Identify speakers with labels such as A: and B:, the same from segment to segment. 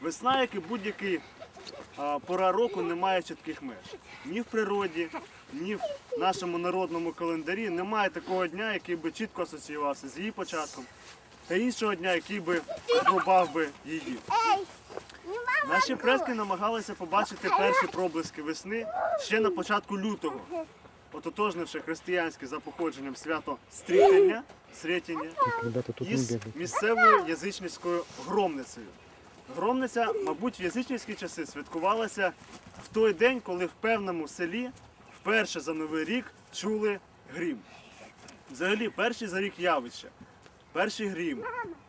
A: Весна, як і будь-який пора року, не має чітких меж. Ні в природі, ні в нашому народному календарі немає такого дня, який би чітко асоціювався з її початком, та іншого дня, який би обрубав би її. Наші предки намагалися побачити перші проблиски весни ще на початку лютого, ототожнивши християнське за походженням свято Стрітення,
B: не
A: із місцевою язичницькою громницею. Громниця, мабуть, в язичницькі часи святкувалася в той день, коли в певному селі вперше за новий рік чули грім. Взагалі, перші за рік явища, перший грім,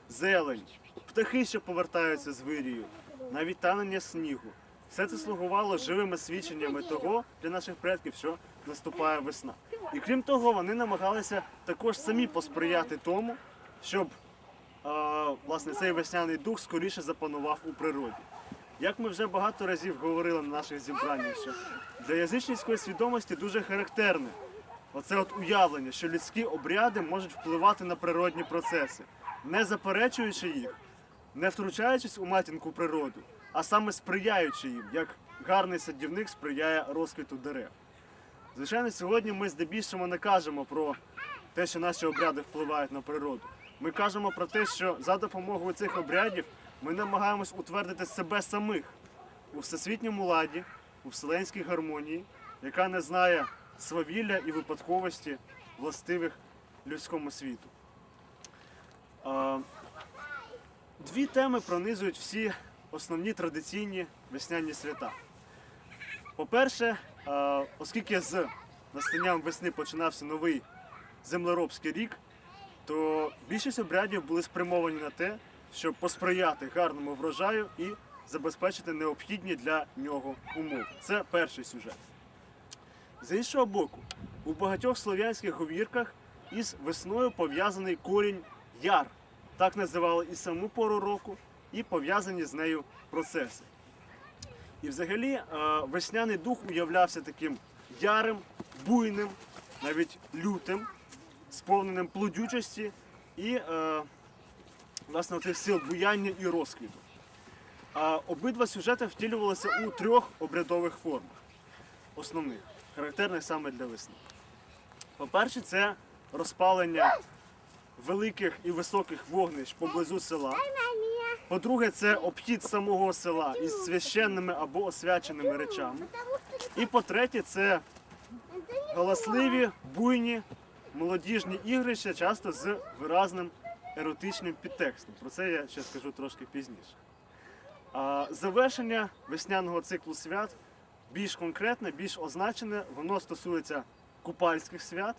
A: зелень, птахи, що повертаються з вирію, навіть танення снігу. Все це слугувало живими свідченнями того для наших предків, що наступає весна. І крім того, вони намагалися також самі посприяти тому, щоб власне цей весняний дух скоріше запанував у природі. Як ми вже багато разів говорили на наших зібраннях, що для язичницької свідомості дуже характерне оце от уявлення, що людські обряди можуть впливати на природні процеси, не заперечуючи їх, не втручаючись у матінку природу, а саме сприяючи їм, як гарний садівник сприяє розквіту дерев. Звичайно, сьогодні ми здебільшого не кажемо про те, що наші обряди впливають на природу. Ми кажемо про те, що за допомогою цих обрядів ми намагаємось утвердити себе самих у всесвітньому ладі, у вселенській гармонії, яка не знає свавілля і випадковості властивих людському світу. Дві теми пронизують всі основні традиційні весняні свята. По-перше, оскільки з настанням весни починався новий землеробський рік, то більшість обрядів були спрямовані на те, щоб посприяти гарному врожаю і забезпечити необхідні для нього умови. Це перший сюжет. З іншого боку, у багатьох слов'янських говірках із весною пов'язаний корінь яр. Так називали і саму пору року, і пов'язані з нею процеси. І взагалі е, весняний дух уявлявся таким ярим, буйним, навіть лютим, сповненим плодючості і е, власне оцих сил буяння і розквіту. А обидва сюжети втілювалися у трьох обрядових формах, основних, характерних саме для весни. По-перше, це розпалення великих і високих вогнищ поблизу села. По-друге, це обхід самого села із священними або освяченими речами. І по-третє, це галасливі, буйні, молодіжні ігрища, часто з виразним еротичним підтекстом. Про це я ще скажу трошки пізніше. А завершення весняного циклу свят більш конкретне, більш означене, воно стосується купальських свят.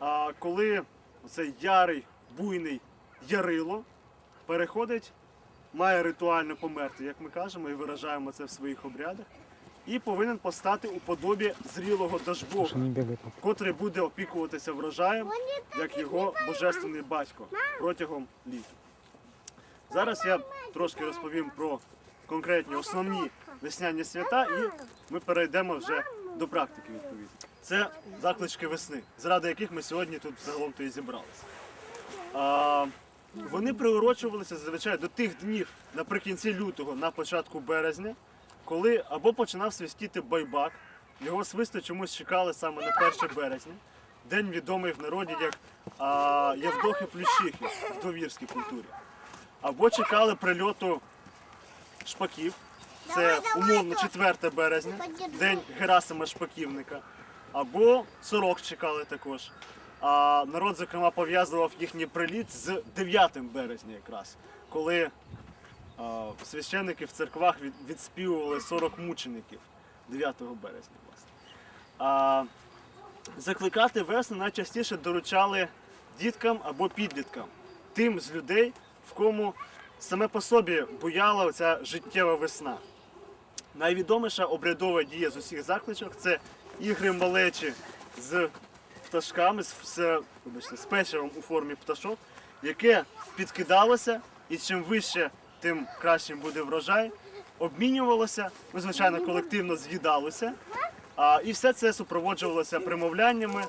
A: А коли цей ярий, буйний ярило переходить має ритуально померти, як ми кажемо, і виражаємо це в своїх обрядах, і повинен постати у подобі зрілого дажбога, котрий буде опікуватися врожаєм, як його божественний батько протягом літа. Зараз я трошки розповім про конкретні основні весняні свята, і ми перейдемо вже до практики відповідно. Це заклички весни, заради яких ми сьогодні тут загалом то і зібралися. А, вони приурочувалися зазвичай до тих днів наприкінці лютого, на початку березня, коли або починав свистіти байбак, його свисту чомусь чекали саме на 1 березня, день відомий в народі як а, Євдохи Плющихи в довірській культурі. Або чекали прильоту шпаків, це умовно 4 березня, день Герасима Шпаківника, або сорок чекали також. А народ, зокрема, пов'язував їхній приліт з 9 березня якраз, коли священники в церквах відспівували 40 мучеників 9 березня. Власне. Закликати весну найчастіше доручали діткам або підліткам, тим з людей, в кому саме по собі буяла оця життєва весна. Найвідоміша обрядова дія з усіх закличок це ігри малечі з пташками, з, з, вибачте, з печивом у формі пташок, яке підкидалося, і чим вище, тим кращим буде врожай, обмінювалося, ну, звичайно, колективно з'їдалося. А, і все це супроводжувалося примовляннями,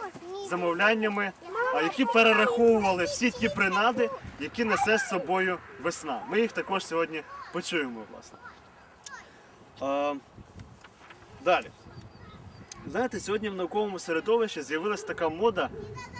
A: замовляннями, а, які перераховували всі ті принади, які несе з собою весна. Ми їх також сьогодні почуємо, власне. А, далі. Знаєте, сьогодні в науковому середовищі з'явилася така мода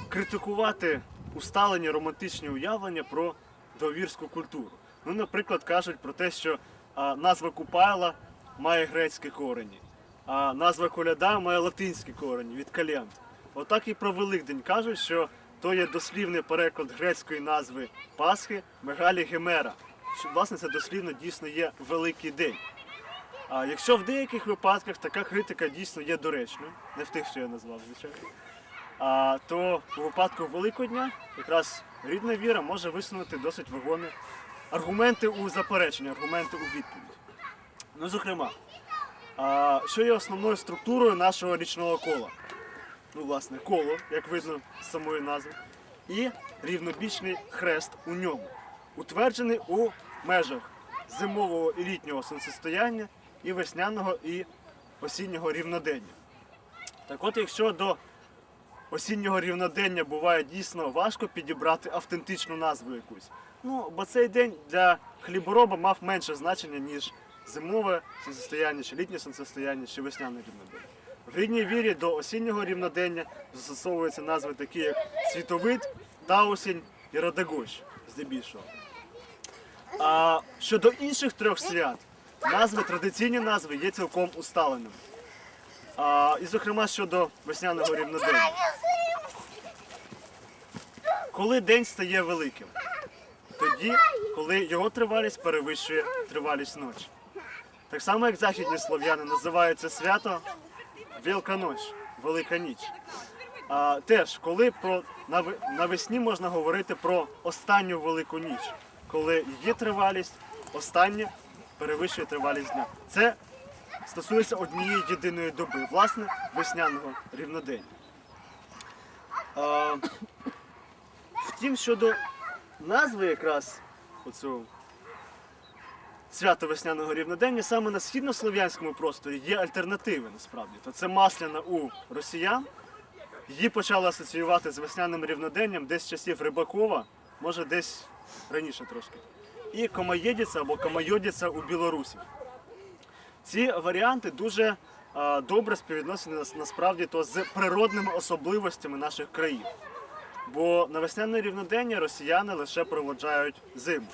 A: критикувати усталені романтичні уявлення про довірську культуру. Ну, наприклад, кажуть про те, що а, назва Купайла має грецькі корені, а назва коляда має латинські корені від калент. Отак і про Великдень кажуть, що то є дослівний переклад грецької назви Пасхи Мегалі Гемера. Що власне це дослівно дійсно є великий день. А якщо в деяких випадках така критика дійсно є доречною, не в тих, що я назвав, звичайно, а, то у випадку Великодня якраз рідна віра може висунути досить вагомі аргументи у заперечення, аргументи у відповідь. Ну, зокрема, а, що є основною структурою нашого річного кола? Ну, власне, коло, як видно з самої назви, і рівнобічний хрест у ньому, утверджений у межах зимового і літнього сонцестояння і весняного і осіннього рівнодення. Так от, якщо до осіннього рівнодення буває дійсно важко підібрати автентичну назву якусь. Ну, бо цей день для хлібороба мав менше значення, ніж зимове сонцестояння, чи літнє сонцестояння, чи весняне рівнодення. В рідній вірі до осіннього рівнодення застосовуються назви такі, як світовид, таусінь і радагощ, здебільшого. А щодо інших трьох свят, назви, традиційні назви є цілком усталеними. А, і, зокрема, щодо весняного рівнодення. Коли день стає великим? Тоді, коли його тривалість перевищує тривалість ночі. Так само, як західні слов'яни називають це свято Велика ніч, Велика ніч. А, теж, коли про навесні можна говорити про останню велику ніч, коли її тривалість остання перевищує тривалість дня. Це стосується однієї єдиної доби, власне, весняного рівнодення. А, втім, щодо назви якраз оцього свято весняного рівнодення, саме на східнослов'янському просторі є альтернативи насправді. То це масляна у росіян. Її почали асоціювати з весняним рівноденням десь з часів Рибакова, може десь раніше трошки. І комаєдіця або комайодіця у білорусів. Ці варіанти дуже а, добре співвідносені насправді то з природними особливостями наших країн. Бо на весняне рівнодення росіяни лише проводжають зиму.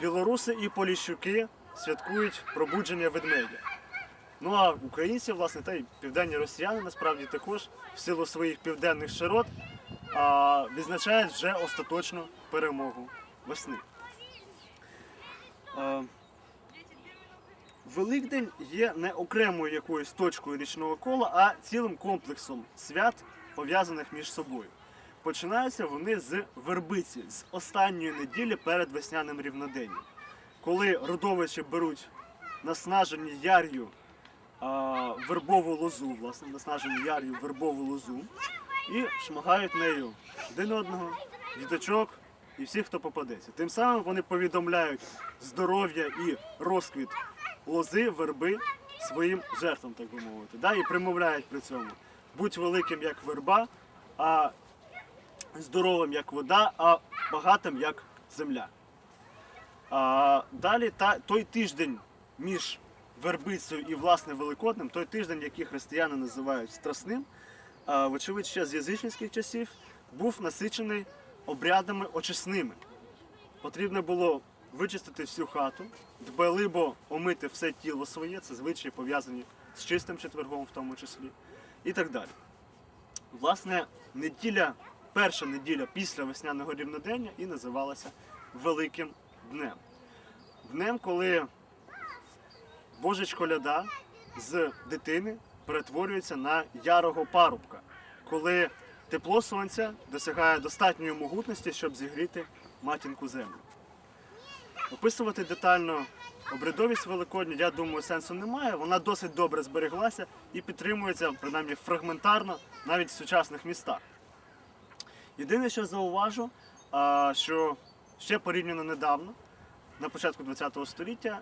A: Білоруси і поліщуки святкують пробудження ведмедя. Ну а українці, власне, та й південні росіяни насправді також в силу своїх південних широт а, відзначають вже остаточну перемогу весни. А, Великдень є не окремою якоюсь точкою річного кола, а цілим комплексом свят, пов'язаних між собою. Починаються вони з вербиці, з останньої неділі перед весняним рівноденням, коли родовичі беруть наснажені яр'ю а, вербову лозу, власне, наснажені яр'ю вербову лозу, і шмагають нею один одного, діточок і всіх, хто попадеться. Тим самим вони повідомляють здоров'я і розквіт лози, верби своїм жертвам, так би мовити. Да? І примовляють при цьому. Будь великим, як верба, а здоровим, як вода, а багатим, як земля. А, далі та, той тиждень між вербицею і власне Великоднем, той тиждень, який християни називають страсним, а, вочевидь, ще з язичницьких часів, був насичений обрядами очисними. Потрібно було вичистити всю хату, дбайливо омити все тіло своє, це звичаї пов'язані з чистим четвергом в тому числі, і так далі. Власне, неділя, перша неділя після весняного рівнодення і називалася Великим Днем. Днем, коли Божич коляда з дитини перетворюється на ярого парубка, коли тепло сонця досягає достатньої могутності, щоб зігріти матінку землю. Описувати детально обрядовість Великодня, я думаю, сенсу немає. Вона досить добре збереглася і підтримується, принаймні фрагментарно, навіть в сучасних містах. Єдине, що зауважу, що ще порівняно недавно, на початку ХХ століття,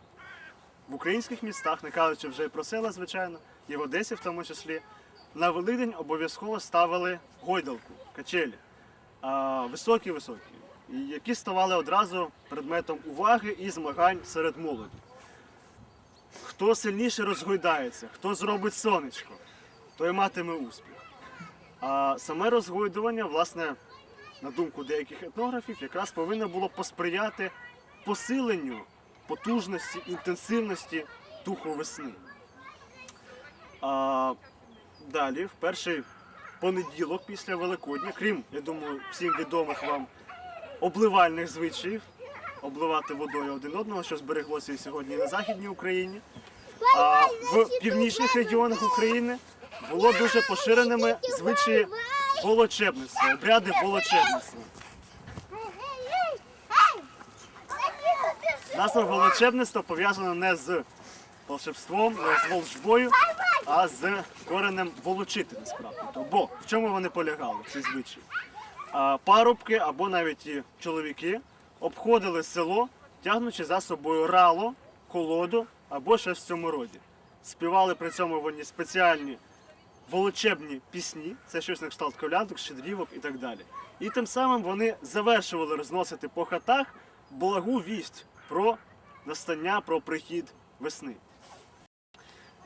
A: в українських містах, не кажучи вже про села, звичайно, і в Одесі в тому числі, на Великдень обов'язково ставили гойдалку, качелі. Високі-високі, які ставали одразу предметом уваги і змагань серед молоді. хто сильніше розгойдається, хто зробить сонечко, той матиме успіх. А саме розгойдування, власне, на думку деяких етнографів, якраз повинно було посприяти посиленню потужності, інтенсивності духу весни. А далі, в перший понеділок після Великодня, крім, я думаю, всім відомих вам обливальних звичаїв, обливати водою один одного, що збереглося і сьогодні на Західній Україні. А в північних регіонах України було дуже поширеними звичаї волочебництва, обряди волочебництва. Назва волочебництва пов'язана не з волшебством, не з волжбою, а з коренем волочити насправді. Бо в чому вони полягали, ці звичаї? Парубки або навіть і чоловіки обходили село, тягнучи за собою рало, колоду або щось в цьому роді. Співали при цьому вони спеціальні волочебні пісні, це щось на кшталт колядок, щедрівок і так далі. І тим самим вони завершували розносити по хатах благу вість про настання, про прихід весни.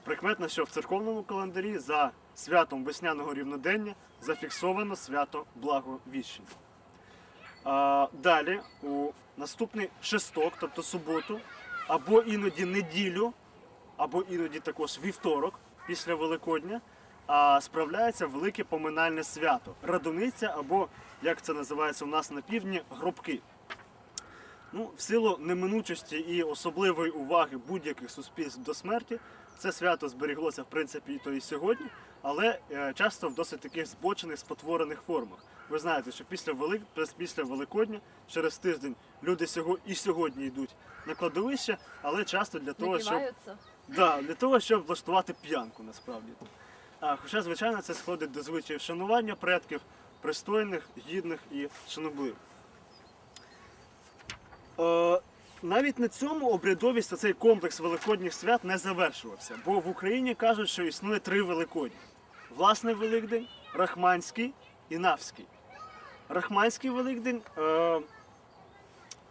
A: Прикметно, що в церковному календарі за святом весняного рівнодення зафіксовано свято Благовіщення. Далі, у наступний шесток, тобто суботу, або іноді неділю, або іноді також вівторок після Великодня, а, справляється велике поминальне свято Радониця, або, як це називається у нас на півдні, гробки. Ну, в силу неминучості і особливої уваги будь-яких суспільств до смерті, це свято зберіглося в принципі і то і сьогодні, але е, часто в досить таких збочених, спотворених формах. Ви знаєте, що після Велик... після Великодня, через тиждень, люди сього... і сьогодні йдуть на кладовище, але часто для того, щоб Да, для того, щоб влаштувати п'янку насправді. А, хоча, звичайно, це сходить до звичаїв шанування предків, пристойних, гідних і шанобливих. Е, навіть на цьому обрядовість цей комплекс великодніх свят не завершувався, бо в Україні кажуть, що існує три великодні: власний Великдень, Рахманський і Навський. Рахманський Великдень е,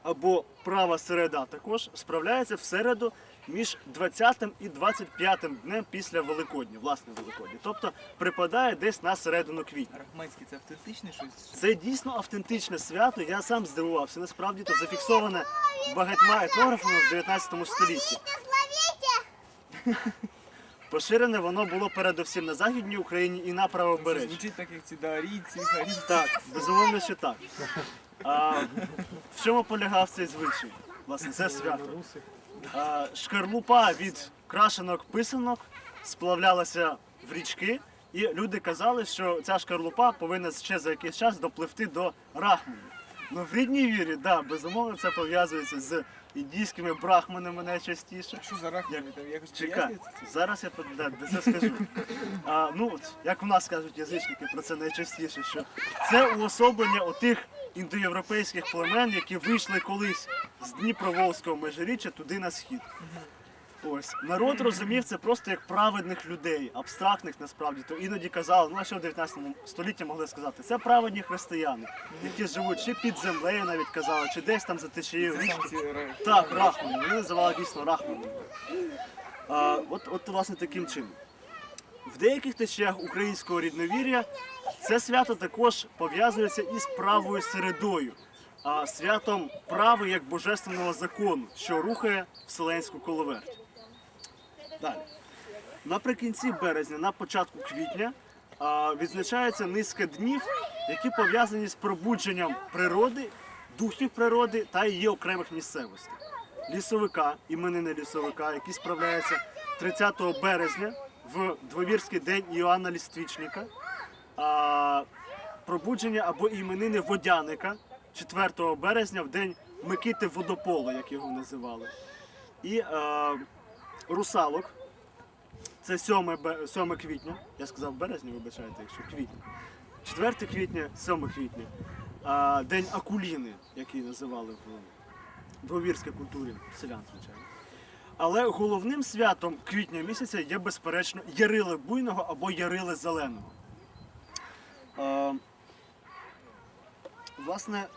A: або права середа також справляється в середу між 20 і 25 днем після Великодня, власне Великодня. Тобто припадає десь на середину квітня.
C: Рахманський це автентичне щось?
A: Це дійсно автентичне свято. Я сам здивувався. Насправді то зафіксоване багатьма етнографами в 19 столітті. Поширене воно було передусім на західній Україні і на правобережжі.
C: Звучить так, як ці дарійці, харійці.
A: Так, безумовно, що так. А, в чому полягав цей звичай? Власне, це свято. Шкарлупа від крашенок писанок сплавлялася в річки, і люди казали, що ця шкарлупа повинна ще за якийсь час допливти до Рахману. Ну в рідній вірі, да, безумовно, це пов'язується з індійськими брахманами найчастіше.
C: Що за рахмани? Там якось
A: Чекай,
C: пояснюється
A: зараз я под- да, де це скажу. А, ну, от, як в нас кажуть язичники про це найчастіше, що це уособлення отих індоєвропейських племен, які вийшли колись з Дніпроволзького межиріччя туди на схід. Ось народ розумів це просто як праведних людей, абстрактних насправді. То іноді казали, ну а що в 19 столітті могли сказати, це праведні християни, які живуть чи під землею, навіть казали, чи десь там за течією річки. Так, Рахманом. Вони називали дійсно Рахманом. А, от, от, власне, таким чином. В деяких течіях українського рідновір'я це свято також пов'язується із правою середою, а святом прави як божественного закону, що рухає вселенську коловерть. Далі. Наприкінці березня, на початку квітня, відзначається низка днів, які пов'язані з пробудженням природи, духів природи та її окремих місцевостей. Лісовика, іменини лісовика, які справляються 30 березня в двовірський день Іоанна Ліствічника, а, пробудження або іменини водяника 4 березня в день Микити Водопола, як його називали. І е, русалок. Це 7, 7 квітня. Я сказав березня, вибачайте, якщо квітня. 4 квітня, 7 квітня. А, День Акуліни, який називали в двовірській культурі селян, звичайно. Але головним святом квітня місяця є, безперечно, Ярили буйного або Ярили зеленого. Е, власне,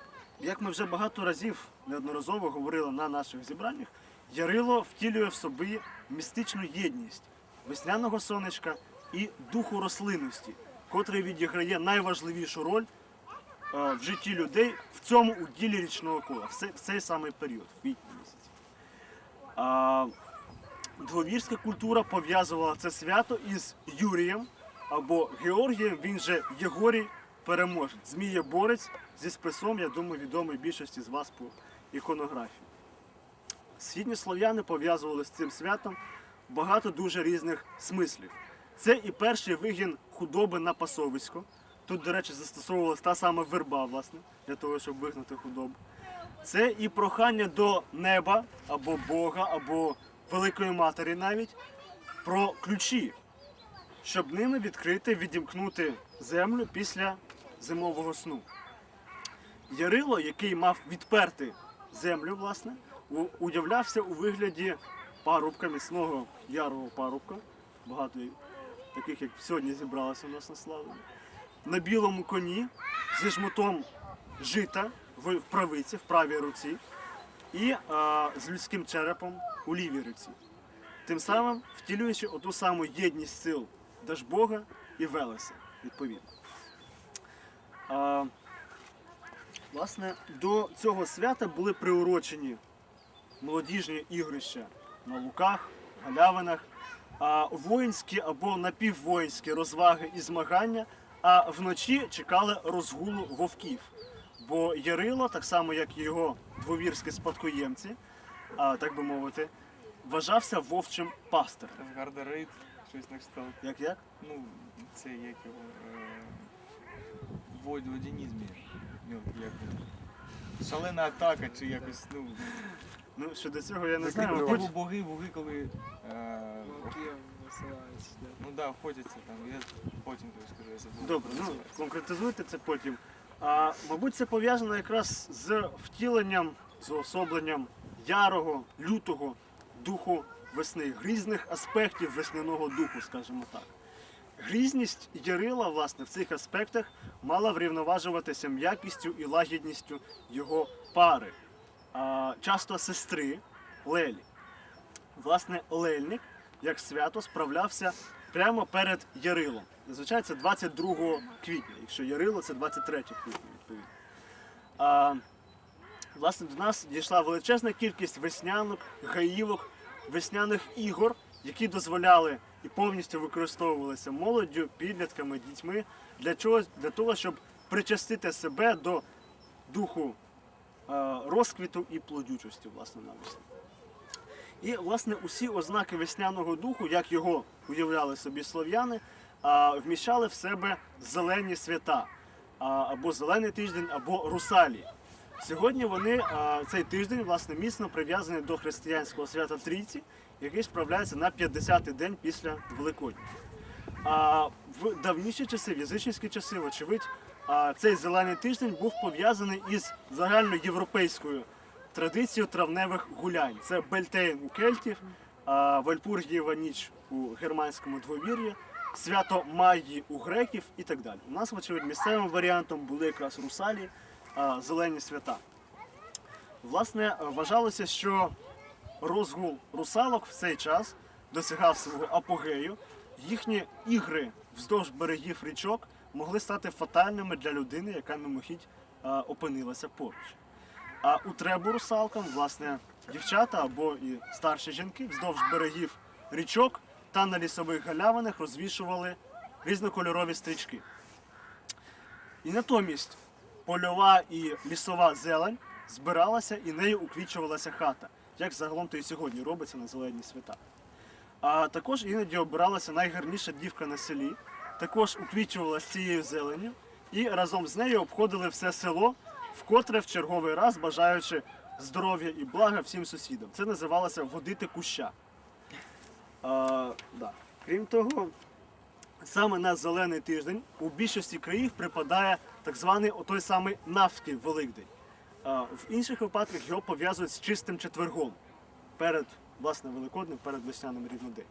A: як ми вже багато разів неодноразово говорили на наших зібраннях, Ярило втілює в собі містичну єдність весняного сонечка і духу рослинності, котрий відіграє найважливішу роль е, в житті людей в цьому уділі річного кола, в цей, в цей самий період, в квітні місяці. Двовірська культура пов'язувала це свято із Юрієм або Георгієм, він же Єгорій переможець, змієборець зі списом, я думаю, відомий більшості з вас по іконографії. Східні слов'яни пов'язували з цим святом багато дуже різних смислів. Це і перший вигін худоби на пасовисько. Тут, до речі, застосовувалася та сама верба, власне, для того, щоб вигнати худобу. Це і прохання до неба або Бога, або Великої Матері навіть про ключі, щоб ними відкрити, відімкнути землю після зимового сну. Ярило, який мав відперти землю, власне, уявлявся у вигляді парубка, міцного ярого парубка. Багато таких, як сьогодні зібралося у нас на славу. На білому коні зі жмутом жита в правиці, в правій руці, і а, з людським черепом у лівій руці. Тим самим втілюючи оту саму єдність сил Дажбога і Велеса, відповідно. А, власне, до цього свята були приурочені молодіжні ігрища на луках, галявинах, а воїнські або напіввоїнські розваги і змагання, а вночі чекали розгулу вовків. Бо Ярило, так само як і його двовірські спадкоємці, а, так би мовити, вважався вовчим.
C: Асгарда Рейд, щось на кшталт.
A: Як як?
C: Ну, це як його. Е... Вод водяні змії. Ну, як він. Шалена атака, чи якось, ну.
A: Ну, щодо цього я не знаю.
C: типу
A: Мабуть,
C: боги, боги, коли. Е...
B: Да.
C: Ну да, охотяться там. Я потім тобі скажу, я забув.
A: Добре, ну конкретизуйте це потім. А, мабуть, це пов'язано якраз з втіленням, з уособленням ярого, лютого духу весни, грізних аспектів весняного духу, скажімо так. Грізність Ярила, власне, в цих аспектах мала врівноважуватися м'якістю і лагідністю його пари, а, часто сестри Лелі. Власне, Лельник, як свято, справлявся прямо перед Ярилом. Зазвичай це 22 квітня, якщо Ярило це 23 квітня, відповідно. Власне, до нас дійшла величезна кількість веснянок, гаївок, весняних ігор, які дозволяли і повністю використовувалися молоддю, підлітками, дітьми для чогось, для того, щоб причастити себе до духу розквіту і плодючості, власне, навесні. І, власне, усі ознаки весняного духу, як його уявляли собі слов'яни, вміщали в себе зелені свята, або зелений тиждень, або русалі. Сьогодні вони цей тиждень власне міцно прив'язаний до християнського свята Трійці, який справляється на 50-й день після Великодня. А в давніші часи, в язичницькі часи, вочевидь, цей зелений тиждень був пов'язаний із загальноєвропейською традицією травневих гулянь. Це Бельтейн у кельтів, Вальпургієва ніч у германському двовір'ї, свято Майї у греків і так далі. У нас, вочевидь, місцевим варіантом були якраз русалі, зелені свята. Власне, вважалося, що розгул русалок в цей час досягав свого апогею. Їхні ігри вздовж берегів річок могли стати фатальними для людини, яка мимохідь опинилася поруч. А у требу русалкам, власне, дівчата або і старші жінки вздовж берегів річок та на лісових галявинах розвішували різнокольорові стрічки. І натомість польова і лісова зелень збиралася і нею уквічувалася хата, як загалом то і сьогодні робиться на зелені свята. А також іноді обиралася найгарніша дівка на селі, також уквічувалася цією зеленню і разом з нею обходили все село, вкотре в черговий раз бажаючи здоров'я і блага всім сусідам. Це називалося водити куща. А, да. Крім того, саме на зелений тиждень у більшості країв припадає так званий отой самий Навський Великдень. А, В інших випадках його пов'язують з чистим четвергом перед власне Великоднем, перед весняним рівнодень.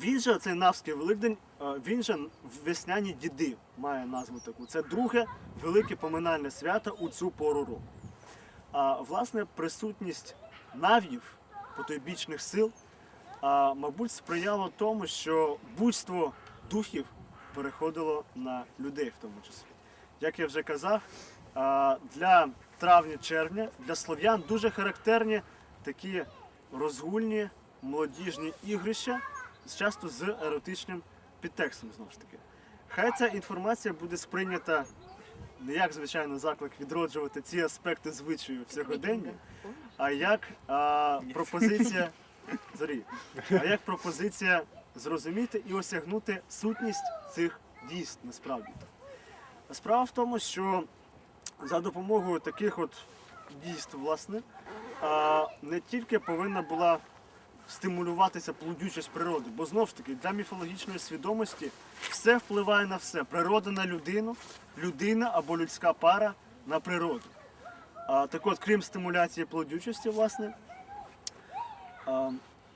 A: Він же, цей Навський Великдень, він же весняні діди має назву таку. Це друге велике поминальне свято у цю пору року. А власне присутність нав'їв, потойбічних сил, а, мабуть, сприяло тому, що буйство духів переходило на людей в тому числі. Як я вже казав, а, для травня-червня для слов'ян дуже характерні такі розгульні молодіжні ігрища, часто з еротичним підтекстом знову ж таки. Хай ця інформація буде сприйнята не як, звичайно, заклик відроджувати ці аспекти звичаю в сьогоденні, а як а, пропозиція зорі, а як пропозиція зрозуміти і осягнути сутність цих дійств насправді. Справа в тому, що за допомогою таких от дійств, власне, не тільки повинна була стимулюватися плодючість природи, бо знову ж таки для міфологічної свідомості все впливає на все. Природа на людину, людина або людська пара на природу. А, так от, крім стимуляції плодючості, власне, а,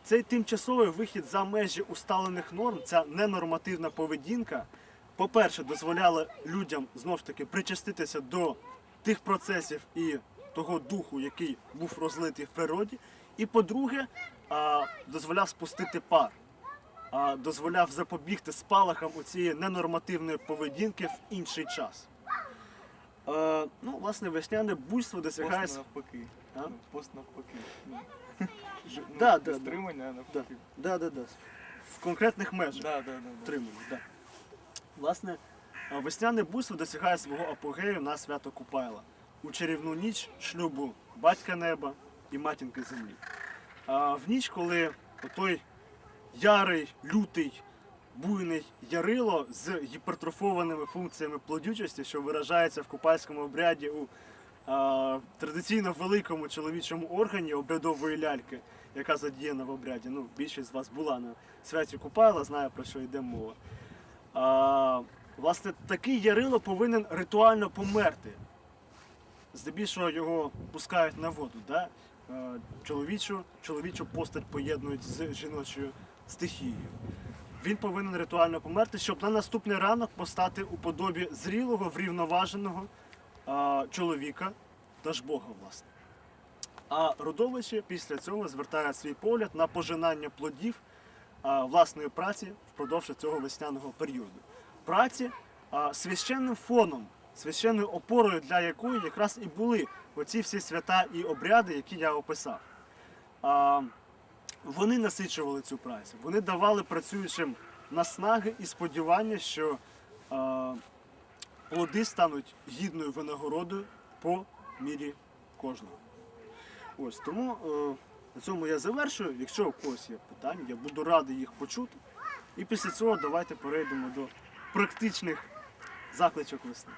A: цей тимчасовий вихід за межі усталених норм, ця ненормативна поведінка, по-перше, дозволяла людям знов ж таки причаститися до тих процесів і того духу, який був розлитий в природі. І по-друге, дозволяв спустити пар, дозволяв запобігти спалахам у цієї ненормативної поведінки в інший час. Ну, власне, весняне буйство досягає.
C: Пост навпаки.
A: А?
C: Ну, Пост навпаки. Ну, ж-
A: Да, да, да.
C: Стримання навпаки.
A: Да, да, да. В конкретних межах.
C: Да, да, да.
A: Утримання, да. Власне, весняне буйство досягає свого апогею на свято Купайла у чарівну ніч шлюбу батька неба і матінки землі. А в ніч, коли той ярий, лютий, буйний ярило з гіпертрофованими функціями плодючості, що виражається в купальському обряді у а, традиційно великому чоловічому органі обрядової ляльки, яка задіяна в обряді. Ну, більшість з вас була на святі Купайла, знає про що йде мова. А, власне, такий ярило повинен ритуально померти. Здебільшого його пускають на воду. Да? Е, Чоловічу, чоловічу постать поєднують з жіночою стихією. Він повинен ритуально померти, щоб на наступний ранок постати у подобі зрілого, врівноваженого а, чоловіка та ж Бога, власне. А родовичі після цього звертають свій погляд на пожинання плодів а, власної праці впродовж цього весняного періоду. Праці священним фоном, священною опорою, для якої якраз і були оці всі свята і обряди, які я описав. А, вони насичували цю працю, вони давали працюючим наснаги і сподівання, що а, плоди стануть гідною винагородою по мірі кожного. Ось тому е, на цьому я завершую. Якщо у когось є питання, я буду радий їх почути. І після цього давайте перейдемо до практичних закличок весни.